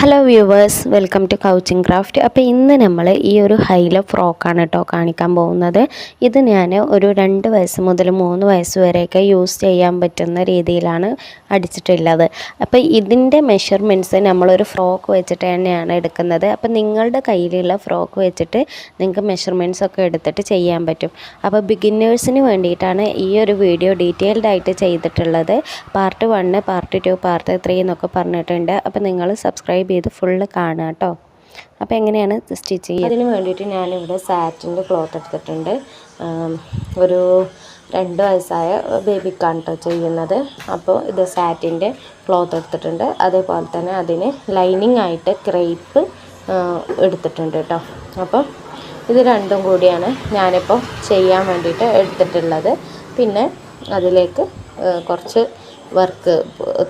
Hello viewers welcome to couching craft അപ്പോൾ ഇന്ന് നമ്മൾ ഈ ഒരു ഹൈല ഫ്രോക്കാണ് കേട്ടോ കാണിക്കാൻ പോകുന്നത്. ഇത് ഞാൻ ഒരു രണ്ട് വയസ്സ് മുതൽ മൂന്ന് വയസ്സ് വരെയൊക്കെ യൂസ് ചെയ്യാൻ പറ്റുന്ന രീതിയിലാണ് അടിച്ചിട്ടുള്ളത്. അപ്പോൾ ഇതിന്റെ മെഷർമെന്റ്സ് നമ്മളൊരു ഫ്രോക്ക് വെച്ചിട്ട് തന്നെയാണ് എടുക്കുന്നത്. അപ്പോൾ നിങ്ങളുടെ കയ്യിലുള്ള ഫ്രോക്ക് വെച്ചിട്ട് നിങ്ങൾക്ക് മെഷർമെന്റ്സ് ഒക്കെ എടുത്തിട്ട് ചെയ്യാൻ പറ്റും. അപ്പോൾ ബിഗിന്നേഴ്സിന് വേണ്ടിയിട്ടാണ് ഈ ഒരു വീഡിയോ ഡീറ്റെയിൽഡ് ആയിട്ട് ചെയ്തിട്ടുള്ളത്. Part one part two part three എന്നൊക്കെ പറഞ്ഞിട്ടുണ്ട്. അപ്പോൾ നിങ്ങൾ സബ്സ്ക്രൈബ് ചെയ്ത് ഫുള്ള് കാണുക കേട്ടോ അപ്പോൾ എങ്ങനെയാണ് സ്റ്റിച്ച് ചെയ്യുക അതിന് വേണ്ടിയിട്ട് ഞാനിവിടെ സാറ്റിന്റെ ക്ലോത്ത് എടുത്തിട്ടുണ്ട്. ഒരു രണ്ട് വയസ്സായ ബേബിക്കാണ് കേട്ടോ ചെയ്യുന്നത്. അപ്പോൾ ഇത് സാറ്റിന്റെ ക്ലോത്ത് എടുത്തിട്ടുണ്ട്. അതേപോലെ തന്നെ അതിന് ലൈനിങ് ആയിട്ട് ക്രേപ്പ് എടുത്തിട്ടുണ്ട് കേട്ടോ അപ്പോൾ ഇത് രണ്ടും കൂടിയാണ് ഞാനിപ്പോൾ ചെയ്യാൻ വേണ്ടിയിട്ട് എടുത്തിട്ടുള്ളത്. പിന്നെ അതിലേക്ക് കുറച്ച് വർക്ക്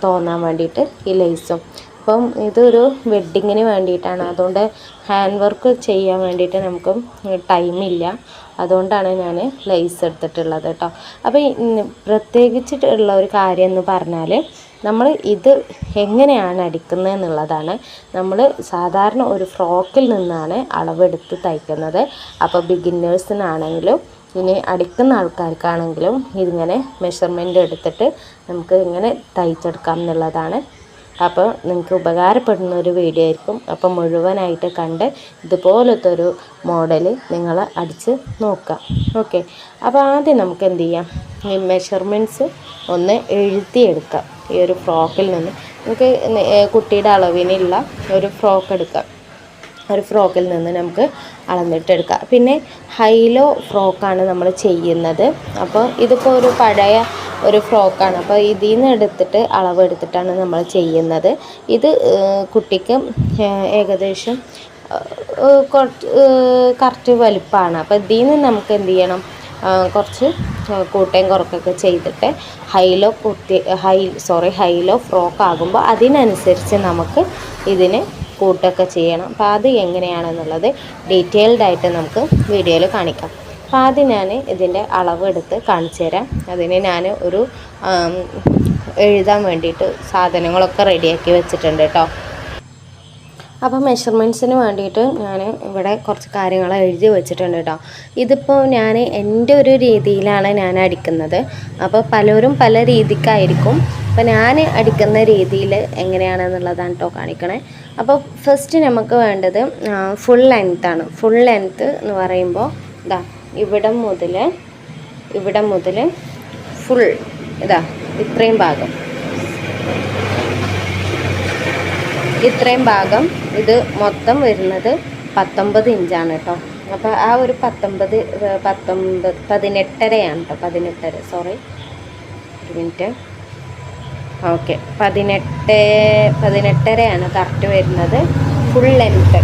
തോന്നാൻ വേണ്ടിയിട്ട് ഈ ലേസും അപ്പം ഇതൊരു വെഡ്ഡിങ്ങിന് വേണ്ടിയിട്ടാണ്. അതുകൊണ്ട് ഹാൻഡ് വർക്ക് ചെയ്യാൻ വേണ്ടിയിട്ട് നമുക്ക് ടൈമില്ല അതുകൊണ്ടാണ് ഞാൻ ലേസ് എടുത്തിട്ടുള്ളത് കേട്ടോ അപ്പോൾ പ്രത്യേകിച്ചിട്ടുള്ള ഒരു കാര്യം എന്ന് പറഞ്ഞാൽ നമ്മൾ ഇത് എങ്ങനെയാണ് അടിക്കുന്നത് എന്നുള്ളതാണ്. നമ്മൾ സാധാരണ ഒരു ഫ്രോക്കിൽ നിന്നാണ് അളവെടുത്ത് തയ്ക്കുന്നത്. അപ്പോൾ ബിഗിന്നേഴ്സിനാണെങ്കിലും ഇനി അടിക്കുന്ന ആൾക്കാർക്കാണെങ്കിലും ഇതിങ്ങനെ മെഷർമെന്റ് എടുത്തിട്ട് നമുക്ക് ഇങ്ങനെ തയ്ച്ചെടുക്കാം എന്നുള്ളതാണ് അപ്പോൾ നിങ്ങൾക്ക് ഉപകാരപ്പെടുന്ന ഒരു വീഡിയോ ആയിരിക്കും. അപ്പോൾ മുഴുവനായിട്ട് കണ്ട് ഇതുപോലത്തെ ഒരു മോഡൽ നിങ്ങൾ അടിച്ച് നോക്കാം ഓക്കെ അപ്പോൾ ആദ്യം നമുക്ക് എന്ത് ചെയ്യാം? ഈ മെഷർമെന്റ്സ് ഒന്ന് എഴുതിയെടുക്കാം. ഈ ഒരു ഫ്രോക്കിൽ നിന്ന്. നമുക്ക് കുട്ടിയുടെ അളവിനുള്ള ഒരു ഫ്രോക്ക് എടുക്കാം. ഒരു ഫ്രോക്കിൽ നിന്ന് നമുക്ക് അളന്നിട്ടെടുക്കാം പിന്നെ ഹൈലോ ഫ്രോക്കാണ് നമ്മൾ ചെയ്യുന്നത്. അപ്പോൾ ഇതിപ്പോൾ ഒരു പഴയ ഒരു ഫ്രോക്കാണ്. അപ്പോൾ ഇതിൽ നിന്ന് എടുത്തിട്ട് അളവെടുത്തിട്ടാണ് നമ്മൾ ചെയ്യുന്നത്. ഇത് കുട്ടിക്ക് ഏകദേശം കുറച്ച് കറക്റ്റ് വലിപ്പമാണ് അപ്പോൾ ഇതിൽ നിന്ന് നമുക്ക് എന്ത് ചെയ്യണം? കുറച്ച് കൂട്ടയും കുറക്കൊക്കെ ചെയ്തിട്ട് ഹൈലോ കുത്തി ഹൈ സോറി ഹൈലോ ഫ്രോക്ക് ആകുമ്പോൾ അതിനനുസരിച്ച് നമുക്ക് ഇതിന് കൂട്ടൊക്കെ ചെയ്യണം. അപ്പോൾ അത് എങ്ങനെയാണെന്നുള്ളത് ഡീറ്റെയിൽഡായിട്ട് നമുക്ക് വീഡിയോയിൽ കാണിക്കാം. അപ്പോൾ ആദ്യം ഞാൻ ഇതിന്റെ അളവ് എടുത്ത് കാണിച്ചു തരാം. അതിന് ഞാൻ ഒരു എഴുതാൻ വേണ്ടിയിട്ട് സാധനങ്ങളൊക്കെ റെഡിയാക്കി വെച്ചിട്ടുണ്ട് കേട്ടോ. അപ്പോൾ മെഷർമെന്റ്സിന് വേണ്ടിയിട്ട് ഞാൻ ഇവിടെ കുറച്ച് കാര്യങ്ങൾ എഴുതി വെച്ചിട്ടുണ്ട് കേട്ടോ. ഇതിപ്പോൾ ഞാൻ എന്റെ ഒരു രീതിയിലാണ് ഞാൻ അടിക്കുന്നത്. അപ്പോൾ പലരും പല രീതിക്കായിരിക്കും. അപ്പോൾ ഞാൻ അടിക്കുന്ന രീതിയിൽ എങ്ങനെയാണെന്നുള്ളതാണ് കേട്ടോ കാണിക്കണേ. അപ്പോൾ ഫസ്റ്റ് നമുക്ക് വേണ്ടത് ഫുൾ ലെങ്ത്താണ് ഫുൾ ലെങ്ത്ത് എന്ന് പറയുമ്പോൾ ഇതാ ഇവിടെ മുതൽ ഇവിടെ മുതൽ ഫുൾ ഇതാ ഇത്രയും ഭാഗം. ഇത്രയും ഭാഗം ഇത് മൊത്തം വരുന്നത് പത്തൊമ്പത് ഇഞ്ചാണ് കേട്ടോ. അപ്പോൾ ആ ഒരു പത്തൊമ്പത് പത്തൊമ്പത് പതിനെട്ടരയാണ് കേട്ടോ പതിനെട്ടര. സോറി ഒരു മിനിറ്റ് ഓക്കെ. പതിനെട്ട് പതിനെട്ടരയാണ് കറക്റ്റ് വരുന്നത്. ഫുൾ ലെങ്ത്ത്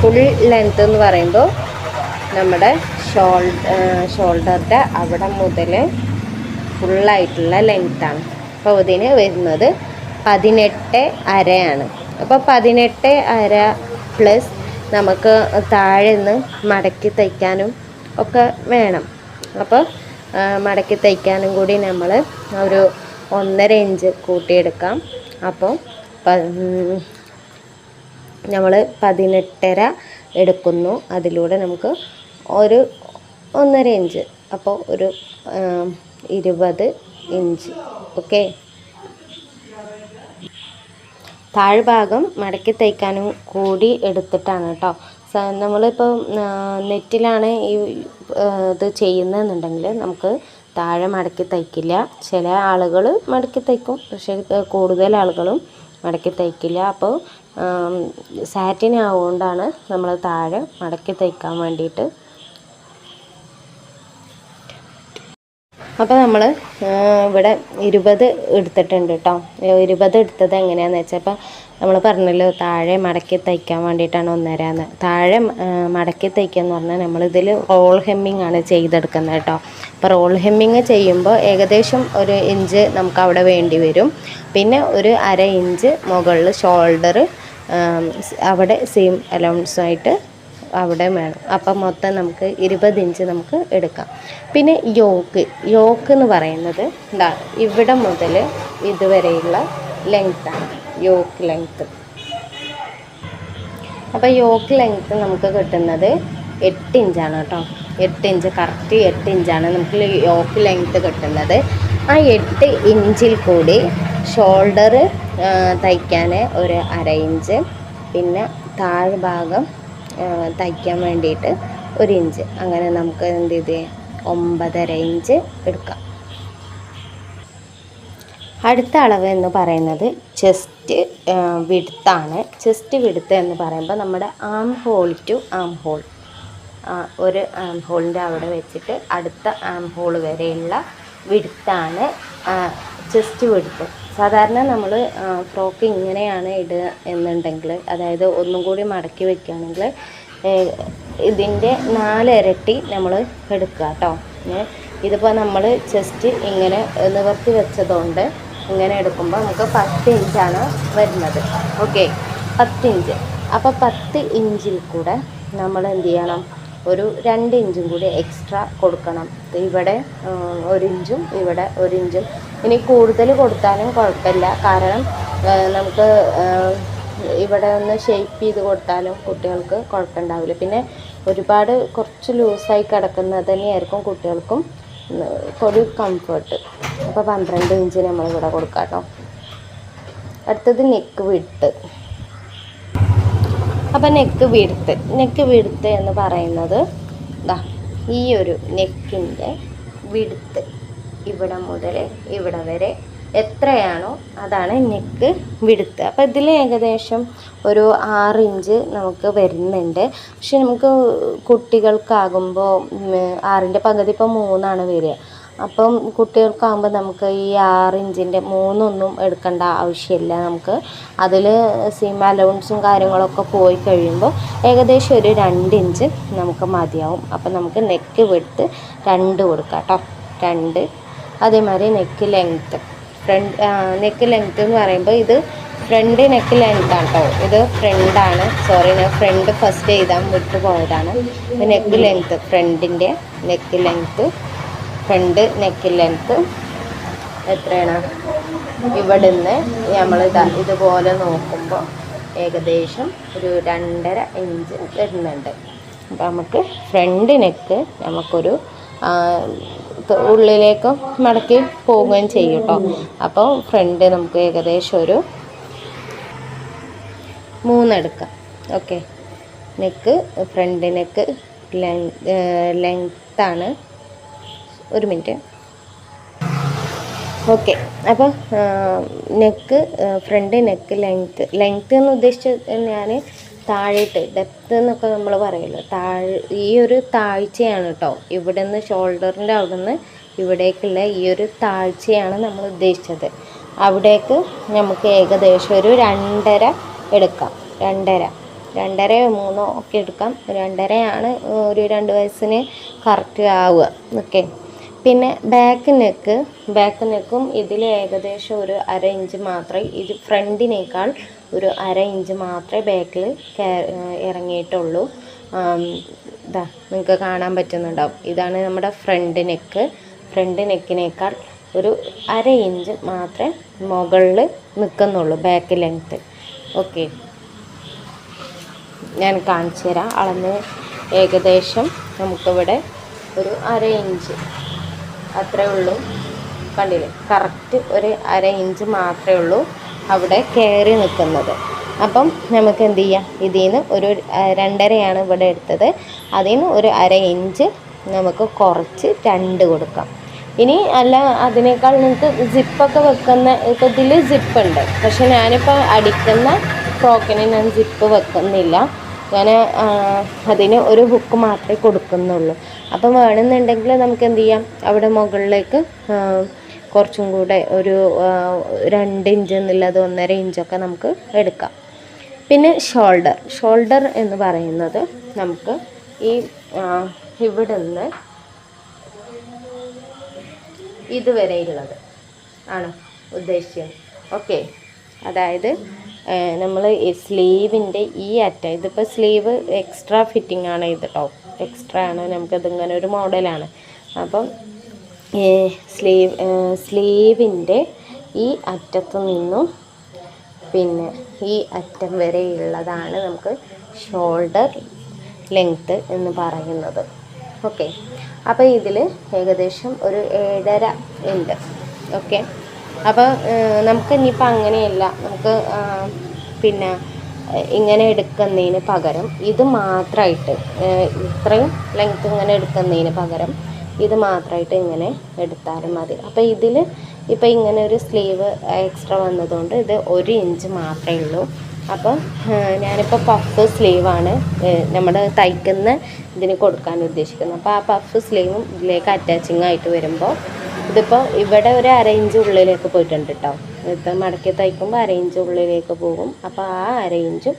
ഫുൾ ലെങ്ത്ത് എന്ന് പറയുമ്പോൾ നമ്മുടെ ഷോൾ ഷോൾഡറിന്റെ അവിടെ മുതൽ ഫുള്ളായിട്ടുള്ള ലെങ്ത്താണ് അപ്പോൾ ഇതിന് വരുന്നത് പതിനെട്ട് അരയാണ്. അപ്പോൾ പതിനെട്ട് അര പ്ലസ് നമുക്ക് താഴെ നിന്ന് മടക്കി തയ്ക്കാനും ഒക്കെ വേണം. അപ്പോൾ മടക്കി തയ്ക്കാനും കൂടി നമ്മൾ ഒരു ഒന്നര ഇഞ്ച് കൂട്ടിയെടുക്കാം. അപ്പോൾ നമ്മൾ പതിനെട്ടര എടുക്കുന്നു. അതിലൂടെ നമുക്ക് ഒരു ഒന്നര ഇഞ്ച് അപ്പോൾ ഒരു ഇരുപത് ഇഞ്ച് ഓക്കെ താഴ്ഭാഗം മടക്കി തയ്ക്കാനും കൂടി എടുത്തിട്ടാണ് കേട്ടോ. നമ്മളിപ്പോൾ നെറ്റിലാണ് ഈ ഇത് ചെയ്യുന്നതെന്നുണ്ടെങ്കിൽ നമുക്ക് താഴെ മടക്കി തയ്ക്കില്ല. ചില ആളുകൾ മടക്കി തയ്ക്കും. പക്ഷേ കൂടുതൽ ആളുകളും മടക്കി തയ്ക്കില്ല. അപ്പോൾ സാറ്റിൻ ആവുകൊണ്ടാണ് നമ്മൾ താഴെ മടക്കി തയ്ക്കാൻ വേണ്ടിയിട്ട് അപ്പോൾ നമ്മൾ ഇവിടെ ഇരുപത് എടുത്തിട്ടുണ്ട് കേട്ടോ ഇരുപത് എടുത്തത് എങ്ങനെയാണെന്ന് വെച്ചാൽ ഇപ്പം നമ്മൾ പറഞ്ഞല്ലോ താഴെ മടക്കി തയ്ക്കാൻ വേണ്ടിയിട്ടാണ് ഒന്നരാന്ന്. താഴെ മടക്കി തയ്ക്കുക എന്ന് പറഞ്ഞാൽ നമ്മളിതിൽ റോൾ ഹെമ്മിങ് ആണ് ചെയ്തെടുക്കുന്നത് കേട്ടോ അപ്പോൾ റോൾ ഹെമ്മിങ് ചെയ്യുമ്പോൾ ഏകദേശം ഒരു ഇഞ്ച് നമുക്ക് അവിടെ വേണ്ടി വരും. പിന്നെ ഒരു അര ഇഞ്ച് മുകളിൽ ഷോൾഡർ അവിടെ സെയിം അലൗൺസുമായിട്ട് അവിടെ വേണം. അപ്പം മൊത്തം നമുക്ക് ഇരുപത് ഇഞ്ച് നമുക്ക് എടുക്കാം. പിന്നെ യോക്ക്. യോക്ക് എന്ന് പറയുന്നത് എന്താ? ഇവിടെ മുതൽ ഇതുവരെയുള്ള ലെങ്ത്താണ് യോക്ക് ലെങ്ത്ത് അപ്പോൾ യോക്ക് ലെങ്ത്ത് നമുക്ക് കിട്ടുന്നത് എട്ട് ഇഞ്ചാണ് കേട്ടോ. എട്ട് ഇഞ്ച് കറക്റ്റ് എട്ട് ഇഞ്ചാണ് നമുക്ക് യോക്ക് ലെങ്ത്ത് കിട്ടുന്നത്. ആ എട്ട് ഇഞ്ചിൽ കൂടി ഷോൾഡർ തയ്ക്കാൻ ഒരു അര ഇഞ്ച്. പിന്നെ താഴ്ഭാഗം തയ്ക്കാൻ വേണ്ടിയിട്ട് ഒരു ഇഞ്ച്. അങ്ങനെ നമുക്ക് എന്ത് ചെയ്ത് ഒമ്പതര ഇഞ്ച് എടുക്കാം. അടുത്ത അളവ് എന്ന് പറയുന്നത് ചെസ്റ്റ് വിടുത്താണ്. ചെസ്റ്റ് വിടുത്ത് എന്ന് പറയുമ്പോൾ നമ്മുടെ arm hole to arm hole. ഒരു ആം ഹോളിന്റെ അവിടെ വെച്ചിട്ട് അടുത്ത ആം ഹോൾ വരെയുള്ള വിടുത്താണ് ചെസ്റ്റ് വിടുത്ത്. സാധാരണ നമ്മൾ ഫ്രോക്ക് ഇങ്ങനെയാണ് ഇടുക എന്നുണ്ടെങ്കിൽ അതായത് ഒന്നും കൂടി മടക്കി വെക്കുകയാണെങ്കിൽ ഇതിന്റെ നാലിരട്ടി നമ്മൾ എടുക്കുക കേട്ടോ. ഇതിപ്പോൾ നമ്മൾ ചെസ്റ്റ് ഇങ്ങനെ നിവർത്തി വെച്ചതുകൊണ്ട് ഇങ്ങനെ എടുക്കുമ്പോൾ നമുക്ക് പത്ത് ഇഞ്ചാണ് വരുന്നത്. ഓക്കെ പത്ത് ഇഞ്ച്. അപ്പോൾ പത്ത് ഇഞ്ചിൽ കൂടെ നമ്മൾ എന്ത് ചെയ്യണം? ഒരു രണ്ട് ഇഞ്ചും കൂടി എക്സ്ട്രാ കൊടുക്കണം. ഇവിടെ ഒരു ഇഞ്ചും ഇവിടെ ഒരു ഇഞ്ചും. ഇനി കൂടുതൽ കൊടുത്താലും കുഴപ്പമില്ല. കാരണം നമുക്ക് ഇവിടെ ഒന്ന് ഷേപ്പ് ചെയ്ത് കൊടുത്താലും കുട്ടികൾക്ക് കുഴപ്പമുണ്ടാവില്ല. പിന്നെ ഒരുപാട് കുറച്ച് ലൂസായി കിടക്കുന്നത് തന്നെയായിരിക്കും കുട്ടികൾക്കും ഒരു കംഫർട്ട് അപ്പോൾ പന്ത്രണ്ട് ഇഞ്ച് നമ്മളിവിടെ കൊടുക്കാം കേട്ടോ. അടുത്തത് നെക്ക് വിട്ട് അപ്പം നെക്ക് വിടുത്ത് നെക്ക് വിടുത്ത് എന്ന് പറയുന്നത് ഇതാ ഈ ഒരു നെക്കിന്റെ വിടുത്ത് ഇവിടെ മുതൽ ഇവിടെ വരെ എത്രയാണോ അതാണ് നെക്ക് വിടുത്ത്. അപ്പോൾ ഇതിൽ ഏകദേശം ഒരു ആറ് ഇഞ്ച് നമുക്ക് വരുന്നുണ്ട്. പക്ഷെ നമുക്ക് കുട്ടികൾക്കാകുമ്പോൾ ആറിന്റെ പകുതി ഇപ്പോൾ മൂന്നാണ് വരിക. അപ്പം കുട്ടികൾക്കാകുമ്പോൾ നമുക്ക് ഈ ആറ് ഇഞ്ചിന്റെ മൂന്നൊന്നും എടുക്കേണ്ട ആവശ്യമില്ല നമുക്ക്. അതിൽ സീം അലൗൺസും കാര്യങ്ങളൊക്കെ പോയി കഴിയുമ്പോൾ ഏകദേശം ഒരു രണ്ട് ഇഞ്ച് നമുക്ക് മതിയാവും. അപ്പം നമുക്ക് നെക്ക് വെട്ട് രണ്ട് കൊടുക്കാം കേട്ടോ രണ്ട്. അതേമാതിരി neck length front neck length എന്ന് പറയുമ്പോൾ ഇത് ഫ്രണ്ട് നെക്ക് ലെങ്ത്ത് ആണ് കേട്ടോ ഇത് ഫ്രണ്ടാണ് സോറി ഞാൻ ഫ്രണ്ട് ഫസ്റ്റ് എഴുതാൻ വിട്ടു പോയതാണ് നെക്ക് ലെങ്ത്ത് ഫ്രണ്ടിന്റെ neck length front neck length എത്രയാണ്? ഇവിടുന്ന് നമ്മൾ ഇതുപോലെ നോക്കുമ്പോൾ ഏകദേശം ഒരു രണ്ടര ഇഞ്ച് വരുന്നുണ്ട്. അപ്പോൾ നമുക്ക് ഫ്രണ്ട് നെക്ക് നമുക്കൊരു ഉള്ളിലേക്ക് മടക്കി പോവുകയും ചെയ്യും കേട്ടോ അപ്പോൾ ഫ്രണ്ട് നമുക്ക് ഏകദേശം ഒരു മൂന്നെടുക്കാം. ഓക്കെ നെക്ക് ഫ്രണ്ട് നെക്ക് ലെങ്ത്താണ് ഒരു മിനിറ്റ്. ഓക്കെ അപ്പോൾ neck front neck length length എന്ന് ഉദ്ദേശിച്ചത് ഞാൻ താഴേട്ട് ഡെപ്ത് എന്നൊക്കെ നമ്മൾ പറയുമല്ലോ താഴെ ഈ ഒരു താഴ്ചയാണ് കേട്ടോ ഇവിടെ നിന്ന് ഷോൾഡറിന്റെ അവിടെ നിന്ന് ഇവിടേക്കുള്ള ഈ ഒരു താഴ്ചയാണ് നമ്മൾ ഉദ്ദേശിച്ചത്. അവിടേക്ക് നമുക്ക് ഏകദേശം ഒരു രണ്ടര എടുക്കാം. രണ്ടര. രണ്ടര മൂന്നോ ഒക്കെ എടുക്കാം. രണ്ടരയാണ് ഒരു രണ്ട് വയസ്സിന് കറക്റ്റ് ആവുക. ഓക്കെ പിന്നെ ബാക്ക് നെക്ക് ബാക്ക് നെക്കും ഇതിൽ ഏകദേശം ഒരു അര ഇഞ്ച് മാത്രമേ ഇത് ഫ്രണ്ടിനേക്കാൾ ഒരു അര ഇഞ്ച് മാത്രമേ ബാക്കിൽ ഇറങ്ങിയിട്ടുള്ളൂ. ഇതാ നിങ്ങൾക്ക് കാണാൻ പറ്റുന്നുണ്ടാവും. ഇതാണ് നമ്മുടെ ഫ്രണ്ട് നെക്ക് ഫ്രണ്ട് നെക്കിനേക്കാൾ ഒരു അര ഇഞ്ച് മാത്രമേ മുകളിൽ നിൽക്കുന്നുള്ളൂ ബാക്ക് ലെങ്ത്ത് ഓക്കെ ഞാൻ കാണിച്ചു തരാം അളന്ന് ഏകദേശം നമുക്കിവിടെ ഒരു അര ഇഞ്ച് അത്രേ ഉള്ളൂ. കണ്ടില്ലേ? കറക്റ്റ് ഒരു അര ഇഞ്ച് മാത്രമേ ഉള്ളൂ അവിടെ കയറി നിൽക്കുന്നത്. അപ്പം നമുക്ക് എന്ത് ചെയ്യാം? ഇതിൽ നിന്ന് ഒരു രണ്ടരയാണ് ഇവിടെ എടുത്തത്. അതിൽ നിന്ന് ഒരു അര ഇഞ്ച് നമുക്ക് കുറച്ച് രണ്ട് കൊടുക്കാം. ഇനി അല്ല അതിനേക്കാൾ നിങ്ങൾക്ക് സിപ്പൊക്കെ വെക്കുന്ന ഇപ്പം ഇതിൽ സിപ്പ് ഉണ്ട്. പക്ഷെ ഞാനിപ്പോൾ അടിക്കുന്ന ഫ്രോക്കിന് ഞാൻ സിപ്പ് വെക്കുന്നില്ല. ഞാൻ അതിന് ഒരു ഹുക്ക് മാത്രമേ കൊടുക്കുന്നുള്ളൂ. അപ്പം വേണമെന്നുണ്ടെങ്കിൽ നമുക്ക് എന്ത് ചെയ്യാം? അവിടെ മുകളിലേക്ക് കുറച്ചും കൂടെ ഒരു രണ്ട് ഇഞ്ച് എന്നുള്ളത് ഒന്നര ഇഞ്ചൊക്കെ നമുക്ക് എടുക്കാം. പിന്നെ ഷോൾഡർ ഷോൾഡർ എന്ന് പറയുന്നത് നമുക്ക് ഈ ഇവിടെ നിന്ന് ഇതുവരെയുള്ളത് ആണ് ഉദ്ദേശിച്ചത്. ഓക്കെ അതായത് നമ്മൾ സ്ലീവിന്റെ ഈ അറ്റം ഇതിപ്പോൾ സ്ലീവ് എക്സ്ട്രാ ഫിറ്റിംഗ് ആണ് ഇത് കേട്ടോ എക്സ്ട്രാ ആണ് നമുക്കതിങ്ങനെ ഒരു മോഡലാണ്. അപ്പം സ്ലീവ് സ്ലീവിന്റെ ഈ അറ്റത്തു നിന്നും പിന്നെ ഈ അറ്റം വരെയുള്ളതാണ് നമുക്ക് ഷോൾഡർ ലെങ്ത്ത് എന്ന് പറയുന്നത്. ഓക്കെ. അപ്പോൾ ഇതിൽ ഏകദേശം ഒരു ഏഴര ഉണ്ട് ഓക്കെ. അപ്പോൾ നമുക്ക് ഇനിയിപ്പോൾ അങ്ങനെയല്ല. നമുക്ക് പിന്നെ ഇങ്ങനെ എടുക്കുന്നതിന് പകരം ഇത് മാത്രമായിട്ട് ഇത്രയും ലെങ്ത്ത് ഇങ്ങനെ എടുക്കുന്നതിന് പകരം ഇത് മാത്രമായിട്ട് ഇങ്ങനെ എടുത്താലും മതി. അപ്പോൾ ഇതിൽ ഇപ്പോൾ ഇങ്ങനെ ഒരു സ്ലീവ് എക്സ്ട്രാ വന്നതുകൊണ്ട് ഇത് ഒരു ഇഞ്ച് മാത്രമേ ഉള്ളൂ. അപ്പോൾ ഞാനിപ്പോൾ പഫ് സ്ലീവാണ് നമ്മൾ തയ്ക്കുന്ന ഇതിന് കൊടുക്കാൻ ഉദ്ദേശിക്കുന്നത്. അപ്പോൾ ആ പഫ് സ്ലീവും ഇതിലേക്ക് അറ്റാച്ചിങ് ആയിട്ട് വരുമ്പോൾ ഇതിപ്പോൾ ഇവിടെ ഒരു അര ഇഞ്ച് ഉള്ളിലേക്ക് പോയിട്ടുണ്ട് കേട്ടോ ഇത് മടക്കി തയ്ക്കുമ്പോൾ അര ഇഞ്ച് ഉള്ളിലേക്ക് പോകും. അപ്പോൾ ആ അര ഇഞ്ചും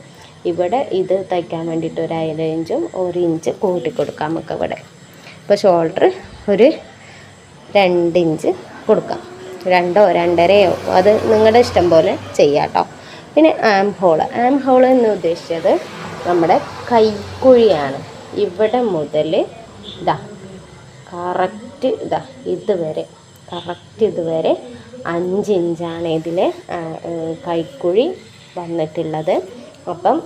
ഇവിടെ ഇത് തയ്ക്കാൻ വേണ്ടിയിട്ട് ഒരു അര ഇഞ്ചും ഒരു ഇഞ്ച് കൂട്ടി കൊടുക്കാം നമുക്ക് ഇവിടെ. ഇപ്പോൾ ഷോൾഡർ ഒരു രണ്ട് ഇഞ്ച് കൊടുക്കാം. രണ്ടോ രണ്ടരയോ അത് നിങ്ങളുടെ ഇഷ്ടം പോലെ ചെയ്യാം കേട്ടോ പിന്നെ ആം ഹോൾ ആം ഹോൾ എന്ന് ഉദ്ദേശിച്ചത് നമ്മുടെ കൈക്കുഴിയാണ്. ഇവിടെ മുതൽ ഇതാ കറക്റ്റ് ഇതാ ഇതുവരെ. കറക്റ്റ് ഇതുവരെ അഞ്ച് ഇഞ്ചാണ് ഇതിൽ കൈക്കുഴി വന്നിട്ടുള്ളത്. അപ്പം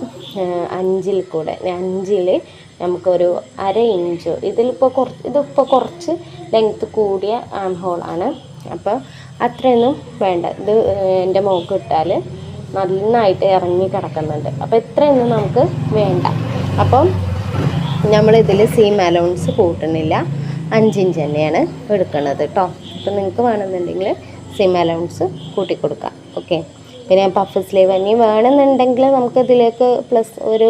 അഞ്ചിൽ കൂടെ അഞ്ചിൽ നമുക്കൊരു അര ഇഞ്ച് ഇതിലിപ്പോൾ കുറച്ച് ഇതിപ്പോൾ കുറച്ച് ലെങ്ത്ത് കൂടിയ ആം ഹോളാണ് അപ്പോൾ അത്രയൊന്നും വേണ്ട. ഇത് എന്റെ മോക്ക് ഇട്ടാൽ നന്നായിട്ട് ഇറങ്ങി കിടക്കുന്നുണ്ട്. അപ്പോൾ ഇത്രയൊന്നും നമുക്ക് വേണ്ട. അപ്പം നമ്മളിതിൽ സീം അലൗൺസ് കൂട്ടുന്നില്ല അഞ്ചിഞ്ച് തന്നെയാണ് എടുക്കുന്നത് കേട്ടോ അപ്പോൾ നിങ്ങൾക്ക് വേണമെന്നുണ്ടെങ്കിൽ സിം അലൗൺസ് കൂട്ടിക്കൊടുക്കാം. ഓക്കെ പിന്നെ പഫ് സ്ലീവ് ഇനി വേണമെന്നുണ്ടെങ്കിൽ നമുക്ക് ഇതിലേക്ക് പ്ലസ് ഒരു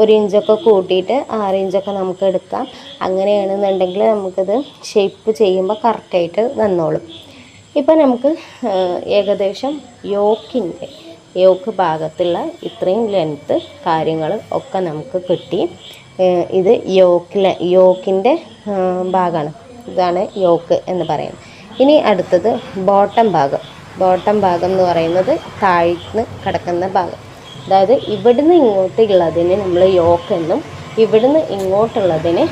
ഒരു ഇഞ്ചൊക്കെ കൂട്ടിയിട്ട് ആറ് ഇഞ്ചൊക്കെ നമുക്ക് എടുക്കാം. അങ്ങനെയാണെന്നുണ്ടെങ്കിൽ നമുക്കിത് ഷേപ്പ് ചെയ്യുമ്പോൾ കറക്റ്റായിട്ട് വന്നോളും. ഇപ്പം നമുക്ക് ഏകദേശം യോക്കിന്റെ യോക്ക് ഭാഗത്തുള്ള ഇത്രയും ലെങ്ത്ത് കാര്യങ്ങൾ ഒക്കെ നമുക്ക് കിട്ടി. ഇത് യോക്കിലെ യോക്കിന്റെ ഭാഗമാണ്. ഇതാണ് യോക്ക് എന്ന് പറയുന്നത് ഇനി അടുത്തത് ബോട്ടം ഭാഗം. ബോട്ടം ഭാഗം എന്ന് പറയുന്നത് താഴ്ന്ന് കിടക്കുന്ന ഭാഗം. അതായത് ഇവിടുന്ന് ഇങ്ങോട്ടുള്ളതിനെ നമ്മൾ യോക്ക് എന്നും ഇവിടുന്ന് ഇങ്ങോട്ടുള്ളതിന്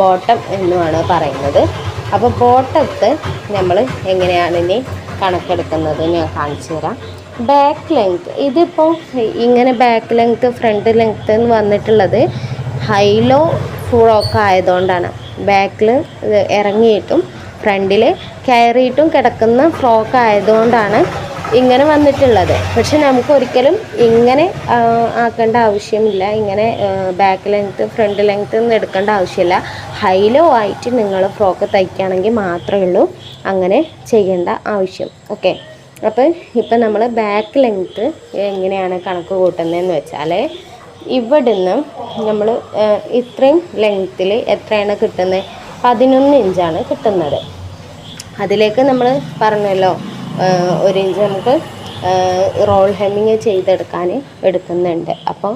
ബോട്ടം എന്നുമാണ് പറയുന്നത്. അപ്പോൾ ബോട്ടത്ത് നമ്മൾ എങ്ങനെയാണ് ഇനി കണക്കെടുക്കുന്നത് ഞാൻ കാണിച്ചു തരാം. ബാക്ക് ലെങ്ത് ഇതിപ്പോൾ ഇങ്ങനെ ബാക്ക് ലെങ്ത് ഫ്രണ്ട് ലെങ്ത് എന്ന് വന്നിട്ടുള്ളത് ഹൈലോ ഫ്രോക്ക് ആയതുകൊണ്ടാണ്. ബാക്കിൽ ഇറങ്ങിയിട്ടും ഫ്രണ്ടിൽ കയറിയിട്ടും കിടക്കുന്ന ഫ്രോക്ക് ആയതുകൊണ്ടാണ് ഇങ്ങനെ വന്നിട്ടുള്ളത്. പക്ഷെ നമുക്ക് ഒരിക്കലും ഇങ്ങനെ ആക്കേണ്ട ആവശ്യമില്ല. ഇങ്ങനെ ബാക്ക് ലെങ്ത്ത് ഫ്രണ്ട് ലെങ്ത്ത് ഒന്നും എടുക്കേണ്ട ആവശ്യമില്ല. ഹൈലോ ആയിട്ട് നിങ്ങൾ ഫ്രോക്ക് തയ്ക്കുകയാണെങ്കിൽ മാത്രമേ ഉള്ളൂ അങ്ങനെ ചെയ്യേണ്ട ആവശ്യം. ഓക്കെ അപ്പോൾ ഇപ്പം നമ്മൾ ബാക്ക് ലെങ്ത്ത് എങ്ങനെയാണ് കണക്ക് കൂട്ടുന്നതെന്ന് വെച്ചാൽ ഇവിടുന്ന് നമ്മൾ ഇത്രയും ലെങ്ത്തിൽ എത്രയാണ് കിട്ടുന്നത് പതിനൊന്ന് ഇഞ്ചാണ് കിട്ടുന്നത്. അതിലേക്ക് നമ്മൾ പറഞ്ഞല്ലോ ഒരു ഇഞ്ച് നമുക്ക് റോൾ ഹെമ്മിങ് ചെയ്തെടുക്കാൻ എടുക്കുന്നുണ്ട്. അപ്പോൾ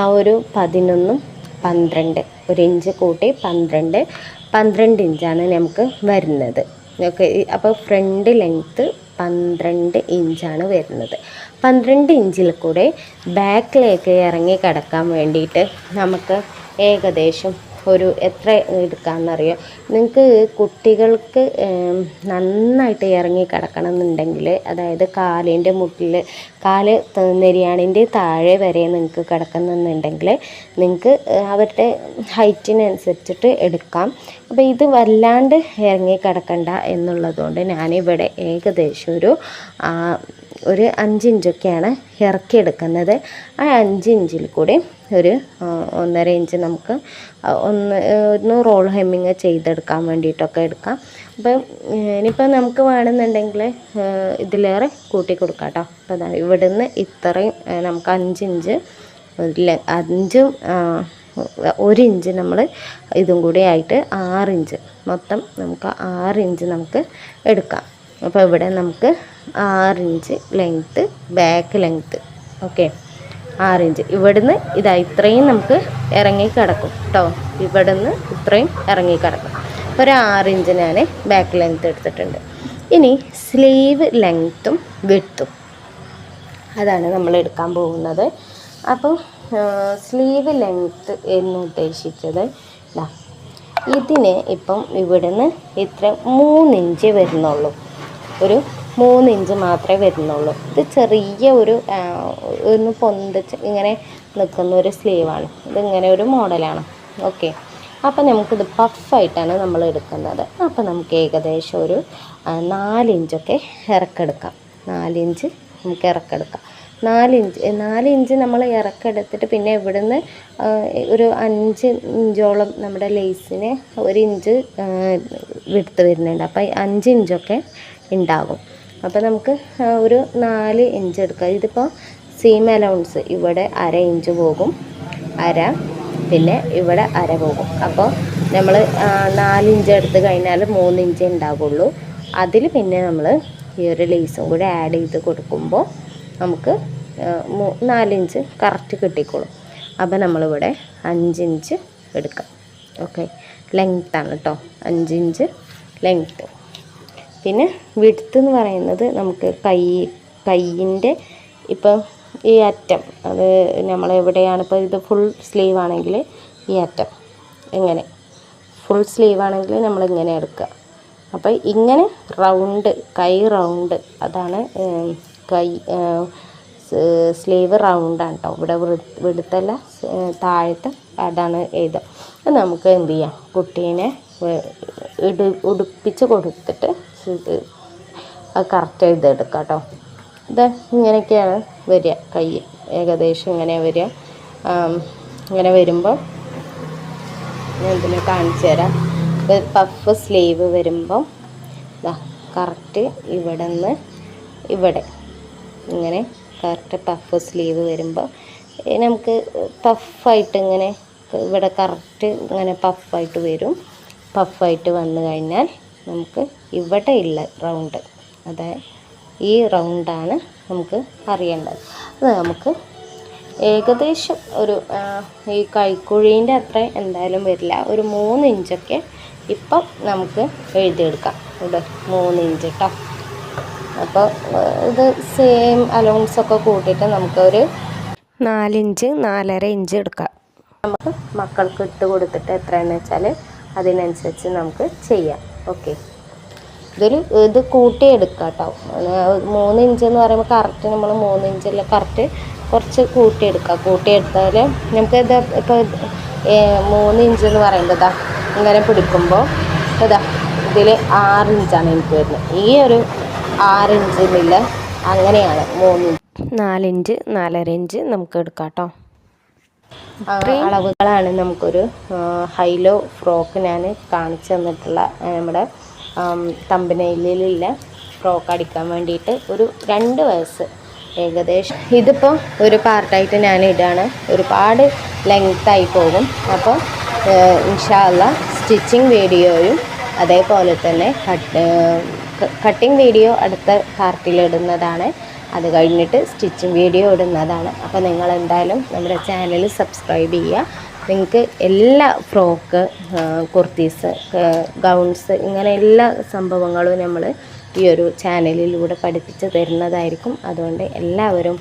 ആ ഒരു പതിനൊന്നും പന്ത്രണ്ട് ഒരു ഇഞ്ച് കൂട്ടി പന്ത്രണ്ട് പന്ത്രണ്ട് ഇഞ്ചാണ് നമുക്ക് വരുന്നത്. ഓക്കെ അപ്പോൾ ഫ്രണ്ട് ലെങ്ത്ത് പന്ത്രണ്ട് ഇഞ്ചാണ് വരുന്നത്. പന്ത്രണ്ട് ഇഞ്ചിൽ കൂടെ ബാക്കിലേക്ക് ഇറങ്ങി കിടക്കാൻ വേണ്ടിയിട്ട് നമുക്ക് ഏകദേശം ഒരു എത്ര എടുക്കാമെന്നറിയോ? നിങ്ങൾക്ക് കുട്ടികൾക്ക് നന്നായിട്ട് ഇറങ്ങി കിടക്കണം എന്നുണ്ടെങ്കിൽ അതായത് കാലിന്റെ മുട്ടിൽ കാൽ നെരിയാണിന്റെ താഴെ വരെ നിങ്ങൾക്ക് കിടക്കുന്നുണ്ടെങ്കിൽ നിങ്ങൾക്ക് അവരുടെ ഹൈറ്റിനനുസരിച്ചിട്ട് എടുക്കാം. അപ്പോൾ ഇത് വല്ലാണ്ട് ഇറങ്ങി കിടക്കണ്ട എന്നുള്ളതുകൊണ്ട് ഞാനിവിടെ ഏകദേശം ഒരു ആ, ഒരു അഞ്ചിഞ്ചൊക്കെയാണ് ഇറക്കിയെടുക്കുന്നത്. ആ അഞ്ച് ഇഞ്ചിൽ കൂടി ഒരു ആ, ഒന്നര ഇഞ്ച് നമുക്ക് ആ, ഒന്ന് ഒന്ന് റോൾ ഹെമ്മിങ് ചെയ്തെടുക്കാൻ വേണ്ടിയിട്ടൊക്കെ എടുക്കാം. അപ്പം ഇനിയിപ്പോൾ നമുക്ക് വേണമെന്നുണ്ടെങ്കിൽ ഇതിലേറെ കൂട്ടി കൊടുക്കാം കേട്ടോ. അപ്പോൾ അതാണ് ഇവിടുന്ന് ഇത്രയും നമുക്ക് അഞ്ചിഞ്ച് അഞ്ചും ഒരിഞ്ച് ഒരു ഇഞ്ച് നമ്മൾ ഇതും കൂടി ആയിട്ട് ആറിഞ്ച്. മൊത്തം നമുക്ക് ആറിഞ്ച് നമുക്ക് എടുക്കാം. അപ്പോൾ ഇവിടെ നമുക്ക് ആറിഞ്ച് ലെങ്ത്ത് ബാക്ക് ലെങ്ത്ത് ഓക്കെ ആറിഞ്ച്. ഇവിടുന്ന് ഇതാ ഇത്രയും നമുക്ക് ഇറങ്ങി കിടക്കും കേട്ടോ ഇവിടുന്ന് ഇത്രയും ഇറങ്ങി കിടക്കും. ഒരു ഇഞ്ച് ഞാൻ ബാക്ക് ലെങ്ത്ത് എടുത്തിട്ടുണ്ട്. ഇനി സ്ലീവ് ലെങ്ത്തും വിട്ടും അതാണ് നമ്മൾ എടുക്കാൻ പോകുന്നത്. അപ്പോൾ സ്ലീവ് ലെങ്ത്ത് എന്ന് ഉദ്ദേശിച്ചത് ഇതാ ഇതിന് ഇപ്പം ഇവിടുന്ന് ഇത്ര മൂന്നിഞ്ച് വരുന്നുള്ളൂ. ഒരു മൂന്ന് ഇഞ്ച് മാത്രമേ വരുന്നുള്ളൂ. ഇത് ചെറിയ ഒരു ഒന്ന് പൊന്തിച്ച് ഇങ്ങനെ നിൽക്കുന്ന ഒരു സ്ലീവാണ് ഇതിങ്ങനെ ഒരു മോഡലാണ് ഓക്കെ അപ്പം നമുക്കിത് പഫായിട്ടാണ് നമ്മൾ എടുക്കുന്നത്. അപ്പം നമുക്ക് ഏകദേശം ഒരു നാലിഞ്ചൊക്കെ ഇറക്കെടുക്കാം. നാലിഞ്ച് നമുക്ക് ഇറക്കെടുക്കാം. നാലിഞ്ച് നാലിഞ്ച് നമ്മൾ ഇറക്കെടുത്തിട്ട് പിന്നെ ഇവിടുന്ന് ഒരു അഞ്ച് ഇഞ്ചോളം നമ്മുടെ ലേസിന് ഒരു ഇഞ്ച് വിടുത്ത് വരുന്നുണ്ട്. അപ്പം അഞ്ച് ഇഞ്ചൊക്കെ ഉണ്ടാകും. അപ്പോൾ നമുക്ക് ഒരു നാല് ഇഞ്ച് എടുക്കാം. ഇതിപ്പോൾ സീം അലൗൺസ് ഇവിടെ അര ഇഞ്ച് പോകും. അര പിന്നെ ഇവിടെ അര പോകും. അപ്പോൾ നമ്മൾ നാലിഞ്ച് എടുത്ത് കഴിഞ്ഞാൽ മൂന്ന് ഇഞ്ച് ഉണ്ടാകുള്ളൂ അതിൽ പിന്നെ നമ്മൾ ഈ ഒരു ലേസും കൂടെ ആഡ് ചെയ്ത് കൊടുക്കുമ്പോൾ നമുക്ക് നാലിഞ്ച് കറക്റ്റ് കിട്ടിക്കോളും. അപ്പോൾ നമ്മളിവിടെ അഞ്ചിഞ്ച് എടുക്കാം. ഓക്കെ ലെങ്ത്താണ് കേട്ടോ അഞ്ചിഞ്ച് ലെങ്ത്ത് പിന്നെ വിടുത്ത് എന്ന് പറയുന്നത് നമുക്ക് കൈ കൈയിന്റെ ഇപ്പം ഈ അറ്റം. അത് നമ്മൾ എവിടെയാണ് ഇപ്പോൾ ഇത് ഫുൾ സ്ലീവ് ആണെങ്കിൽ ഈ അറ്റം. ഇങ്ങനെ ഫുൾ സ്ലീവ് ആണെങ്കിൽ നമ്മൾ ഇങ്ങനെ എടുക്കുക. അപ്പോൾ ഇങ്ങനെ റൗണ്ട് കൈ റൗണ്ട് അതാണ് കൈ സ്ലീവ് റൗണ്ടാണ് കേട്ടോ ഇവിടെ വെളുത്തല്ല താഴത്ത് അതാണ് എഴുതുക. അത് നമുക്ക് എന്ത് ചെയ്യാം? കുട്ടീനെ ഉടുപ്പിച്ച് കൊടുത്തിട്ട് ഇത് അത് കറക്റ്റ് ചെയ്തെടുക്കാം കേട്ടോ. ഇത് ഇങ്ങനെയൊക്കെയാണ് വരിക കൈ ഏകദേശം ഇങ്ങനെ വരിക. ഇങ്ങനെ വരുമ്പോൾ ഞാൻ ഇതിനെ കാണിച്ചു തരാം. പഫ് സ്ലീവ് വരുമ്പോൾ ഇതാ കറക്റ്റ് ഇവിടെ നിന്ന് ഇവിടെ ഇങ്ങനെ കറക്റ്റ് പഫ് സ്ലീവ് വരുമ്പോൾ നമുക്ക് പഫായിട്ട് ഇങ്ങനെ ഇവിടെ കറക്റ്റ് ഇങ്ങനെ പഫായിട്ട് വരും. പഫായിട്ട് വന്നു കഴിഞ്ഞാൽ നമുക്ക് ഇവിടെ ഇല്ല റൗണ്ട് അതായത് ഈ റൗണ്ടാണ് നമുക്ക് അറിയേണ്ടത്. അത് നമുക്ക് ഏകദേശം ഒരു ഈ കൈക്കുഴീന്റെ അത്ര എന്തായാലും വരില്ല. ഒരു മൂന്ന് ഇഞ്ചൊക്കെ ഇപ്പം നമുക്ക് എഴുതിയെടുക്കാം. ഇവിടെ മൂന്ന് ഇഞ്ച് കേട്ടോ അപ്പോൾ ഇത് സെയിം അലൗൺസ് ഒക്കെ കൂട്ടിയിട്ട് നമുക്കൊരു നാലിഞ്ച് നാലര ഇഞ്ച് എടുക്കാം. നമുക്ക് മക്കൾക്ക് ഇട്ട് കൊടുത്തിട്ട് എത്രയാണെന്ന് വെച്ചാൽ അതിനനുസരിച്ച് നമുക്ക് ചെയ്യാം. ഓക്കെ ഇതൊരു ഇത് കൂട്ടിയെടുക്കുക കേട്ടോ മൂന്ന് ഇഞ്ച് എന്ന് പറയുമ്പോൾ കറക്റ്റ് നമ്മൾ മൂന്ന് ഇഞ്ചല്ല കറക്റ്റ് കുറച്ച് കൂട്ടിയെടുക്കുക കൂട്ടിയെടുത്താൽ നമുക്ക് ഇത് ഇപ്പോൾ മൂന്ന് ഇഞ്ച് എന്ന് പറയുന്നത് ഇങ്ങനെ പിടിക്കുമ്പോൾ ഇതാ ഇതിൽ ആറ് ഇഞ്ചാണ് എനിക്ക് വരുന്നത്. ഈ ഒരു ആറ് ഇഞ്ചിനില്ല അങ്ങനെയാണ് മൂന്ന് നാലിഞ്ച് നാലര ഇഞ്ച് നമുക്ക് എടുക്കാം കേട്ടോ അളവുകളാണ് നമുക്കൊരു ഹൈലോ ഫ്രോക്ക് ഞാൻ കാണിച്ചു തന്നിട്ടുള്ള നമ്മുടെ തമ്പനയിലുള്ള ഫ്രോക്ക് അടിക്കാൻ വേണ്ടിയിട്ട് ഒരു രണ്ട് വയസ്സ് ഏകദേശം. ഇതിപ്പോൾ ഒരു പാർട്ടായിട്ട് ഞാൻ ഇടാണ്. ഒരുപാട് ലെങ്തായി പോകും. അപ്പോൾ ഇൻഷാല്ല സ്റ്റിച്ചിങ് വീഡിയോയും അതേപോലെ തന്നെ കട്ടിങ് വീഡിയോ അടുത്ത പാർട്ടിൽ ഇടുന്നതാണ്. അത് കഴിഞ്ഞിട്ട് സ്റ്റിച്ചും വീഡിയോ ഇടുന്നതാണ്. അപ്പോൾ നിങ്ങൾ എന്തായാലും നമ്മുടെ ചാനൽ സബ്സ്ക്രൈബ് ചെയ്യുക. നിങ്ങൾക്ക് എല്ലാ ഫ്രോക്ക് കുർത്തീസ് ഗൗൺസ് ഇങ്ങനെ എല്ലാ സംഭവങ്ങളും നമ്മൾ ഈ ഒരു ചാനലിലൂടെ പഠിപ്പിച്ച് തരുന്നതായിരിക്കും. അതുകൊണ്ട് എല്ലാവരും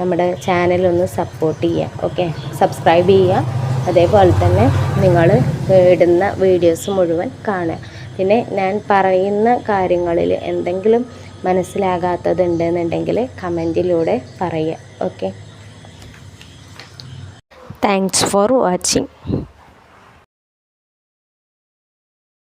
നമ്മുടെ ചാനലൊന്ന് സപ്പോർട്ട് ചെയ്യുക. ഓക്കെ? സബ്സ്ക്രൈബ് ചെയ്യുക. അതേപോലെ തന്നെ നിങ്ങൾ ഇടുന്ന വീഡിയോസ് മുഴുവൻ കാണുക. പിന്നെ ഞാൻ പറയുന്ന കാര്യങ്ങളിൽ എന്തെങ്കിലും മനസ്സിലാകാത്തതുണ്ടെന്നുണ്ടെങ്കിൽ കമന്റിലൂടെ പറയുക. ഓക്കെ. Thanks for watching